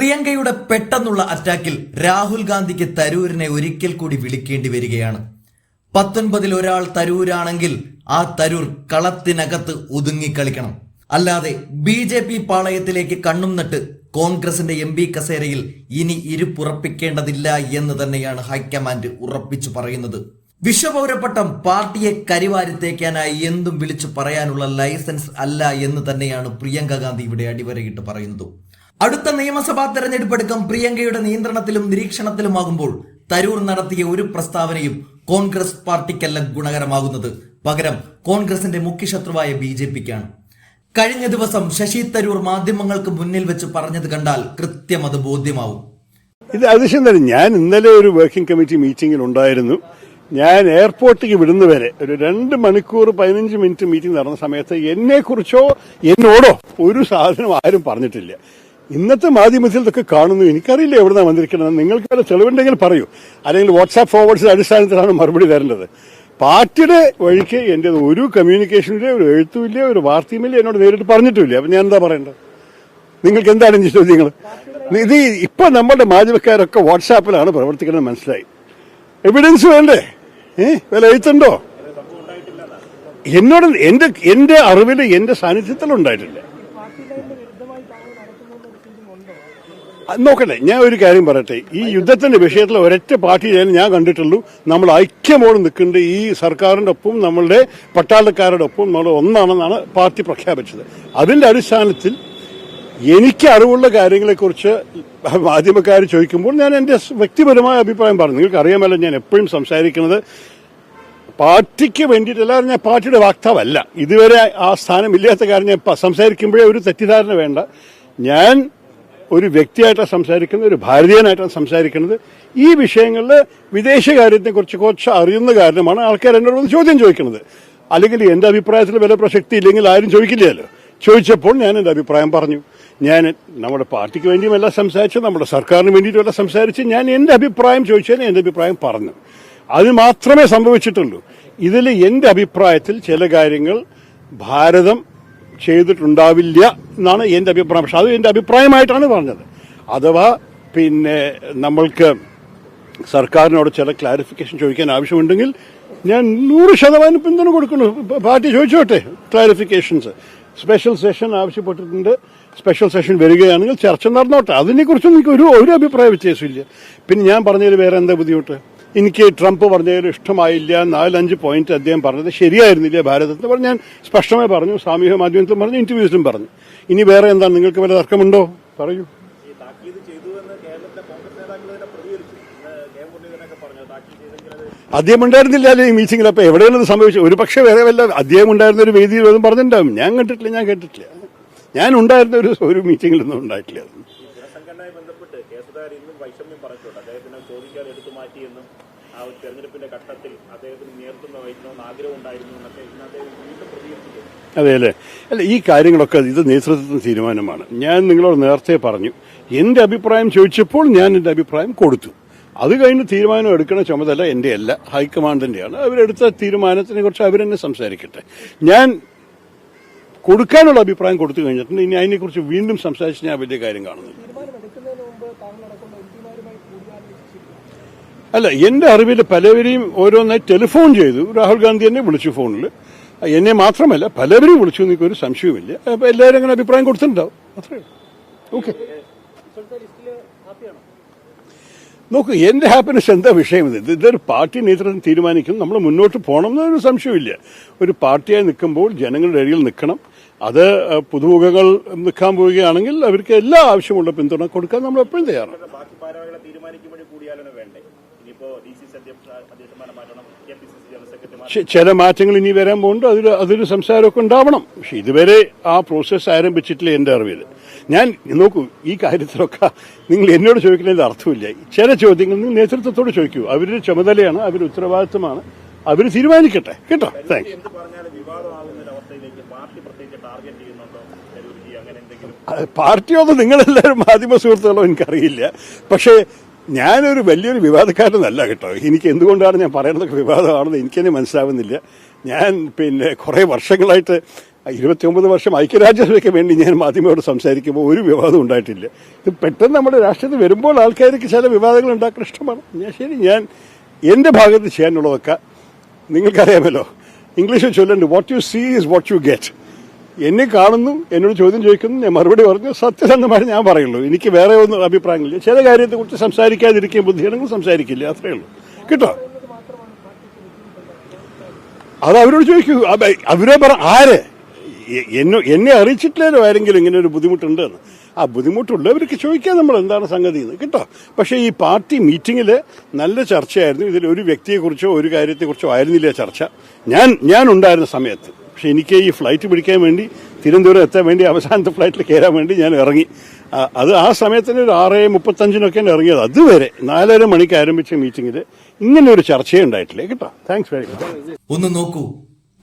പ്രിയങ്കയുടെ പെട്ടെന്നുള്ള അറ്റാക്കിൽ രാഹുൽ ഗാന്ധിക്ക് തരൂരിനെ ഒരിക്കൽ കൂടി വിളിക്കേണ്ടി വരികയാണ്. പത്തൊൻപതിൽ ഒരാൾ തരൂരാണെങ്കിൽ ആ തരൂർ കളത്തിനകത്ത് ഒതുങ്ങിക്കളിക്കണം അല്ലാതെ ബി ജെ പി പാളയത്തിലേക്ക് കണ്ണും നട്ട് കോൺഗ്രസിന്റെ എം പി കസേരയിൽ ഇനി ഇരുപ്പുറപ്പിക്കേണ്ടതില്ല എന്ന് തന്നെയാണ് ഹൈക്കമാൻഡ് ഉറപ്പിച്ചു പറയുന്നത്. വിശ്വപൗരപ്പട്ടം പാർട്ടിയെ കരിവാരിത്തേക്കാനായി എന്തും വിളിച്ചു പറയാനുള്ള ലൈസൻസ് അല്ല എന്ന് തന്നെയാണ് പ്രിയങ്ക ഗാന്ധി ഇവിടെ അടിവരയിട്ട് പറയുന്നത്. അടുത്ത നിയമസഭാ തെരഞ്ഞെടുപ്പടക്കം പ്രിയങ്കയുടെ നിയന്ത്രണത്തിലും നിരീക്ഷണത്തിലുമാകുമ്പോൾ തരൂർ നടത്തിയ ഒരു പ്രസ്താവനയും കോൺഗ്രസ് പാർട്ടിക്കല്ല ഗുണകരമാകുന്നത്. പകരം കോൺഗ്രസിന്റെ മുഖ്യശത്രുവായ ബി ജെ പിക്കാണ്. കഴിഞ്ഞ ദിവസം ശശി തരൂർ മാധ്യമങ്ങൾക്ക് മുന്നിൽ വെച്ച് പറഞ്ഞത് കണ്ടാൽ കൃത്യം അത് ബോധ്യമാവും. ഇത് അതിശയം തന്നെ ഞാൻ ഇന്നലെ ഒരു വർക്കിംഗ് കമ്മിറ്റി മീറ്റിംഗിൽ ഉണ്ടായിരുന്നു. ഞാൻ എയർപോർട്ടിലേക്ക് വിടുന്നവരെ ഒരു രണ്ട് മണിക്കൂർ പതിനഞ്ച് മിനിറ്റ് മീറ്റിംഗ് നടന്ന സമയത്ത് എന്നെ കുറിച്ചോ എന്നോടോ ഒരു സാധനം ആരും പറഞ്ഞിട്ടില്ല. ഇന്നത്തെ മാധ്യമത്തിൽ ഇതൊക്കെ കാണുന്നു. എനിക്കറിയില്ല എവിടെന്നാ വന്നിരിക്കുന്നത്. നിങ്ങൾക്ക് വല്ല തെളിവുണ്ടെങ്കിൽ പറയൂ. അല്ലെങ്കിൽ വാട്സാപ്പ് ഫോർവേഡ്സിന്റെ അടിസ്ഥാനത്തിലാണ് മറുപടി തരേണ്ടത്. പാർട്ടിയുടെ വഴിക്ക് എന്റെ ഒരു കമ്മ്യൂണിക്കേഷനില്ല ഒരു എഴുത്തുമില്ല ഒരു വാർത്തയുമില്ല എന്നോട് നേരിട്ട് പറഞ്ഞിട്ടില്ല. അപ്പം ഞാൻ എന്താ പറയേണ്ടത്? നിങ്ങൾക്ക് എന്താണ് ചോദ്യങ്ങൾ? ഇത് ഇപ്പൊ നമ്മുടെ മാധ്യമക്കാരൊക്കെ വാട്സാപ്പിലാണ് പ്രവർത്തിക്കുന്നത് മനസ്സിലായി. എവിഡൻസ് വേണ്ടേ? ഏ? വല്ല എഴുത്തുണ്ടോ? എന്നോട് എന്റെ എന്റെ അറിവിൽ എന്റെ സാന്നിധ്യത്തിൽ ഉണ്ടായിട്ടില്ല നോക്കട്ടെ ഞാൻ ഒരു കാര്യം പറയട്ടെ. ഈ യുദ്ധത്തിന്റെ വിഷയത്തിൽ ഒരൊറ്റ പാർട്ടിയിലും ഞാൻ കണ്ടിട്ടുള്ളൂ. നമ്മൾ ഐക്യമോട് നിൽക്കേണ്ട ഈ സർക്കാരിന്റെ ഒപ്പം നമ്മളുടെ പട്ടാളക്കാരുടെ ഒപ്പം നമ്മൾ ഒന്നാണെന്നാണ് പാർട്ടി പ്രഖ്യാപിച്ചത്. അതിന്റെ അടിസ്ഥാനത്തിൽ എനിക്ക് അറിവുള്ള കാര്യങ്ങളെക്കുറിച്ച് മാധ്യമക്കാർ ചോദിക്കുമ്പോൾ ഞാൻ എന്റെ വ്യക്തിപരമായ അഭിപ്രായം പറഞ്ഞു. നിങ്ങൾക്ക് അറിയാമല്ലോ ഞാൻ എപ്പോഴും സംസാരിക്കുന്നത് പാർട്ടിക്ക് വേണ്ടിയിട്ടല്ല ഞാൻ പാർട്ടിയുടെ വാക്താവല്ല. ഇതുവരെ ആ സ്ഥാനം ഇല്ലാത്ത കാര്യം ഞാൻ സംസാരിക്കുമ്പോഴേ ഒരു തെറ്റിദ്ധാരണ വേണ്ട. ഞാൻ ഒരു വ്യക്തിയായിട്ടാണ് സംസാരിക്കുന്നത് ഒരു ഭാരതീയനായിട്ടാണ് സംസാരിക്കുന്നത്. ഈ വിഷയങ്ങളിൽ വിദേശകാര്യത്തെക്കുറിച്ച് കുറച്ച് അറിയുന്ന കാരണമാണ് ആൾക്കാർ എന്നോട് ചോദ്യം ചോദിക്കുന്നത്. അല്ലെങ്കിൽ എന്റെ അഭിപ്രായത്തിൽ വില പ്രസക്തി ഇല്ലെങ്കിൽ ആരും ചോദിക്കില്ലല്ലോ. ചോദിച്ചപ്പോൾ ഞാൻ എന്റെ അഭിപ്രായം പറഞ്ഞു. ഞാൻ നമ്മുടെ പാർട്ടിക്ക് വേണ്ടിയുമല്ല സംസാരിച്ചു നമ്മുടെ സർക്കാരിന് വേണ്ടിയിട്ടുമല്ല സംസാരിച്ച്. ഞാൻ എന്റെ അഭിപ്രായം ചോദിച്ചാൽ എന്റെ അഭിപ്രായം പറഞ്ഞു. അത് മാത്രമേ സംഭവിച്ചിട്ടുള്ളൂ. ഇതിൽ എന്റെ അഭിപ്രായത്തിൽ ചില കാര്യങ്ങൾ ഭാരതം ചെയ്തിട്ടുണ്ടാവില്ല എന്നാണ് എന്റെ അഭിപ്രായം. പക്ഷെ അത് എന്റെ അഭിപ്രായമായിട്ടാണ് പറഞ്ഞത്. അഥവാ പിന്നെ നമ്മൾക്ക് സർക്കാരിനോട് ചില ക്ലാരിഫിക്കേഷൻ ചോദിക്കാൻ ആവശ്യമുണ്ടെങ്കിൽ ഞാൻ നൂറ് ശതമാനം പിന്തുണ കൊടുക്കുന്നു. പാർട്ടി ചോദിച്ചോട്ടെ ക്ലാരിഫിക്കേഷൻസ് സ്പെഷ്യൽ സെഷൻ ആവശ്യപ്പെട്ടിട്ടുണ്ട്. സ്പെഷ്യൽ സെഷൻ വരികയാണെങ്കിൽ ചർച്ച നടന്നോട്ടെ. അതിനെക്കുറിച്ച് എനിക്ക് ഒരു ഒരു അഭിപ്രായ വ്യത്യാസമില്ല പിന്നെ ഞാൻ പറഞ്ഞതിൽ വേറെ എന്താ ബുദ്ധിമുട്ട്? എനിക്ക് ട്രംപ് പറഞ്ഞതിൽ ഇഷ്ടമായില്ല. നാലഞ്ച് പോയിന്റ് അദ്ദേഹം പറഞ്ഞത് ശരിയായിരുന്നില്ല ഭാരതത്തിൽ. പറഞ്ഞു ഞാൻ സ്പഷ്ടമായി പറഞ്ഞു സാമൂഹ്യ മാധ്യമത്തിലും പറഞ്ഞു ഇന്റർവ്യൂസിലും പറഞ്ഞു. ഇനി വേറെ എന്താണ്? നിങ്ങൾക്ക് വല്ല തർക്കമുണ്ടോ? പറയൂ. അദ്ദേഹം ഉണ്ടായിരുന്നില്ല ഈ മീറ്റിംഗിൽ അപ്പൊ എവിടെയാണ് ഇത് സംഭവിച്ചത്? ഒരു പക്ഷേ വേറെ വല്ല അദ്ദേഹം ഉണ്ടായിരുന്ന ഒരു വേദിയിൽ ഒന്നും പറഞ്ഞിട്ടുണ്ടാവും? ഞാൻ കണ്ടിട്ടില്ല ഞാൻ കേട്ടിട്ടില്ല. ഞാൻ ഉണ്ടായിരുന്ന ഒരു ഒരു മീറ്റിംഗിലൊന്നും ഉണ്ടായിട്ടില്ല. ബന്ധപ്പെട്ട് ഇന്നും വൈഷമ്യം പറഞ്ഞിട്ടുണ്ട്. അദ്ദേഹത്തിനെ ചോദിക്കാതെ എടുത്തു മാറ്റിയെന്നും ആ ഒരു തെരഞ്ഞെടുപ്പിന്റെ ഘട്ടത്തിൽ അദ്ദേഹത്തിന് നേതൃത്വം വഹിക്കണമെന്ന് ആഗ്രഹം ഉണ്ടായിരുന്നു എന്നൊക്കെ ഇന്ന് അദ്ദേഹം വീണ്ടും പ്രതികരിച്ചിട്ടുണ്ട്. അതെ അല്ലേ? അല്ല ഈ കാര്യങ്ങളൊക്കെ ഇത് നേതൃത്വത്തിന് തീരുമാനമാണ്. ഞാൻ നിങ്ങളോട് നേരത്തെ പറഞ്ഞു എന്റെ അഭിപ്രായം ചോദിച്ചപ്പോൾ ഞാൻ എന്റെ അഭിപ്രായം കൊടുത്തു. അത് കഴിഞ്ഞ് തീരുമാനം എടുക്കുന്ന ചുമതല എന്റെ അല്ല ഹൈക്കമാൻഡിന്റെയാണ്. അവരെടുത്ത തീരുമാനത്തിനെ കുറിച്ച് അവരെന്നെ സംസാരിക്കട്ടെ. ഞാൻ കൊടുക്കാനുള്ള അഭിപ്രായം കൊടുത്തു കഴിഞ്ഞിട്ടുണ്ട്. ഇനി അതിനെക്കുറിച്ച് വീണ്ടും സംസാരിച്ച് ഞാൻ വലിയ കാര്യം കാണുന്നില്ല. അല്ല എന്റെ അറിവിൽ പലവരെയും ഓരോന്നായി ടെലിഫോൺ ചെയ്തു. രാഹുൽ ഗാന്ധി എന്നെ വിളിച്ചു ഫോണിൽ എന്നെ മാത്രമല്ല പലവരെയും വിളിച്ചു എനിക്ക് ഒരു സംശയവുമില്ല. അപ്പൊ എല്ലാവരും അങ്ങനെ അഭിപ്രായം കൊടുത്തിട്ടുണ്ടാവും. അത്രേ ഓക്കെ. നോക്കൂ എന്റെ ഹാപ്പിനെസ് എന്താ വിഷയം ഇത്? ഇത് ഇതൊരു പാർട്ടി നേതൃത്വം തീരുമാനിക്കും. നമ്മൾ മുന്നോട്ട് പോകണം എന്നൊരു സംശയമില്ല ഒരു പാർട്ടിയായി നിൽക്കുമ്പോൾ ജനങ്ങളുടെ ഇടയിൽ നിൽക്കണം. അത് പുതുമുഖകൾ നിൽക്കാൻ പോവുകയാണെങ്കിൽ അവർക്ക് എല്ലാ ആവശ്യമുള്ള പിന്തുണ കൊടുക്കാൻ നമ്മൾ എപ്പോഴും തയ്യാറാണ്. ചില മാറ്റങ്ങൾ ഇനി വരാൻ പോകുന്നുണ്ട്. അതിൽ അതൊരു സംസാരമൊക്കെ ഉണ്ടാവണം. പക്ഷെ ഇതുവരെ ആ പ്രോസസ്സ് ആരംഭിച്ചിട്ടില്ല എന്റെ അറിവിൽ. ഞാൻ നോക്കൂ ഈ കാര്യത്തിലൊക്കെ നിങ്ങൾ എന്നോട് ചോദിക്കുന്നതിൽ അർത്ഥമില്ല. ചില ചോദ്യങ്ങൾ നിങ്ങൾ നേതൃത്വത്തോട് ചോദിക്കൂ. അവരുടെ ചുമതലയാണ് അവരുടെ ഉത്തരവാദിത്തമാണ് അവർ തീരുമാനിക്കട്ടെ. കേട്ടോ? താങ്ക്സ് എന്ത് പറഞ്ഞാലും വിവാദമാകുന്ന ഒരു അവസ്ഥയിലേക്ക് പാർട്ടി പ്രത്യേകിച്ച് ടാർഗറ്റ് ചെയ്യുന്നുണ്ടോ തരൂർജി അങ്ങനെ എന്തെങ്കിലും അത് പാർട്ടിയൊന്നും നിങ്ങളെല്ലാവരും മാധ്യമ സുഹൃത്തുക്കളോ എനിക്കറിയില്ല. പക്ഷേ ഞാനൊരു വലിയൊരു വിവാദക്കാരനല്ല കേട്ടോ. എനിക്ക് എന്തുകൊണ്ടാണ് ഞാൻ പറയുന്നതൊക്കെ വിവാദമാണെന്ന് എനിക്കെന്നെ മനസ്സിലാവുന്നില്ല. ഞാൻ പിന്നെ കുറേ വർഷങ്ങളായിട്ട് ഇരുപത്തിയൊമ്പത് വർഷം ഐക്യരാജ്യസഭയ്ക്ക് വേണ്ടി ഞാൻ മാധ്യമയോട് സംസാരിക്കുമ്പോൾ ഒരു വിവാദം ഉണ്ടായിട്ടില്ല. ഇത് പെട്ടെന്ന് നമ്മുടെ രാഷ്ട്രീയത്തിൽ വരുമ്പോൾ ആൾക്കാർക്ക് ചില വിവാദങ്ങൾ ഉണ്ടാക്കാൻ ഇഷ്ടമാണ്. ഞാൻ ശരി ഞാൻ എന്റെ ഭാഗത്ത് ചെയ്യാനുള്ളതൊക്കെ നിങ്ങൾക്കറിയാമല്ലോ. ഇംഗ്ലീഷിൽ ചൊല്ലുന്നുണ്ട് what you see is what you get എന്നെ കാണുന്നു എന്നോട് ചോദ്യം ചോദിക്കുന്നു ഞാൻ മറുപടി പറഞ്ഞു. സത്യസന്ധമായി ഞാൻ പറയുള്ളൂ. എനിക്ക് വേറെ ഒന്നും അഭിപ്രായങ്ങളില്ല ചില കാര്യത്തെക്കുറിച്ച് സംസാരിക്കാതിരിക്കുകയും ബുദ്ധിയാണെങ്കിൽ സംസാരിക്കില്ല. അത്രയേ ഉള്ളൂ. കേട്ടോ? അത് അവരോട് ചോദിക്കൂ. അവരോ പറ ആര്? എന്നെ എന്നെ അറിയിച്ചിട്ടില്ലല്ലോ ആരെങ്കിലും ഇങ്ങനെ ഒരു ബുദ്ധിമുട്ടുണ്ട് എന്ന്. ആ ബുദ്ധിമുട്ടുള്ളവർക്ക് ചോദിക്കാം നമ്മൾ എന്താണ് സംഗതി എന്ന്. കേട്ടോ? പക്ഷേ ഈ പാർട്ടി മീറ്റിങ്ങിൽ നല്ല ചർച്ചയായിരുന്നു. ഇതിൽ ഒരു വ്യക്തിയെക്കുറിച്ചോ ഒരു കാര്യത്തെക്കുറിച്ചോ ആയിരുന്നില്ല ചർച്ച. ഞാൻ ഞാൻ ഉണ്ടായിരുന്ന സമയത്ത്. പക്ഷെ എനിക്ക് ഈ ഫ്ലൈറ്റ് പിടിക്കാൻ വേണ്ടി തിരുവനന്തപുരം എത്താൻ വേണ്ടി അവസാനത്തെ ഫ്ലൈറ്റിൽ കയറാൻ വേണ്ടി ഞാൻ ഇറങ്ങി. അത് ആ സമയത്തിന് ഒരു ആറ് മുപ്പത്തഞ്ചിനൊക്കെയാണ് ഇറങ്ങിയത്. അതുവരെ നാലര മണിക്ക് ആരംഭിച്ച മീറ്റിംഗിൽ ഇങ്ങനെ ഒരു ചർച്ചയേ ഉണ്ടായിട്ടില്ല. കേട്ടോ. താങ്ക്സ് വെരി മച്ച് ഒന്ന് നോക്കൂ.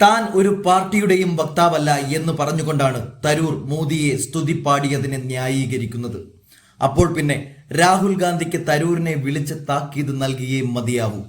താൻ ഒരു പാർട്ടിയുടെയും വക്താവല്ല എന്ന് പറഞ്ഞുകൊണ്ടാണ് തരൂർ മോദിയെ സ്തുതി പാടിയതിനെ ന്യായീകരിക്കുന്നത്. അപ്പോൾ പിന്നെ രാഹുൽ ഗാന്ധിക്ക് തരൂരിനെ വിളിച്ച് താക്കീത് നൽകിയേ മതിയാവൂ.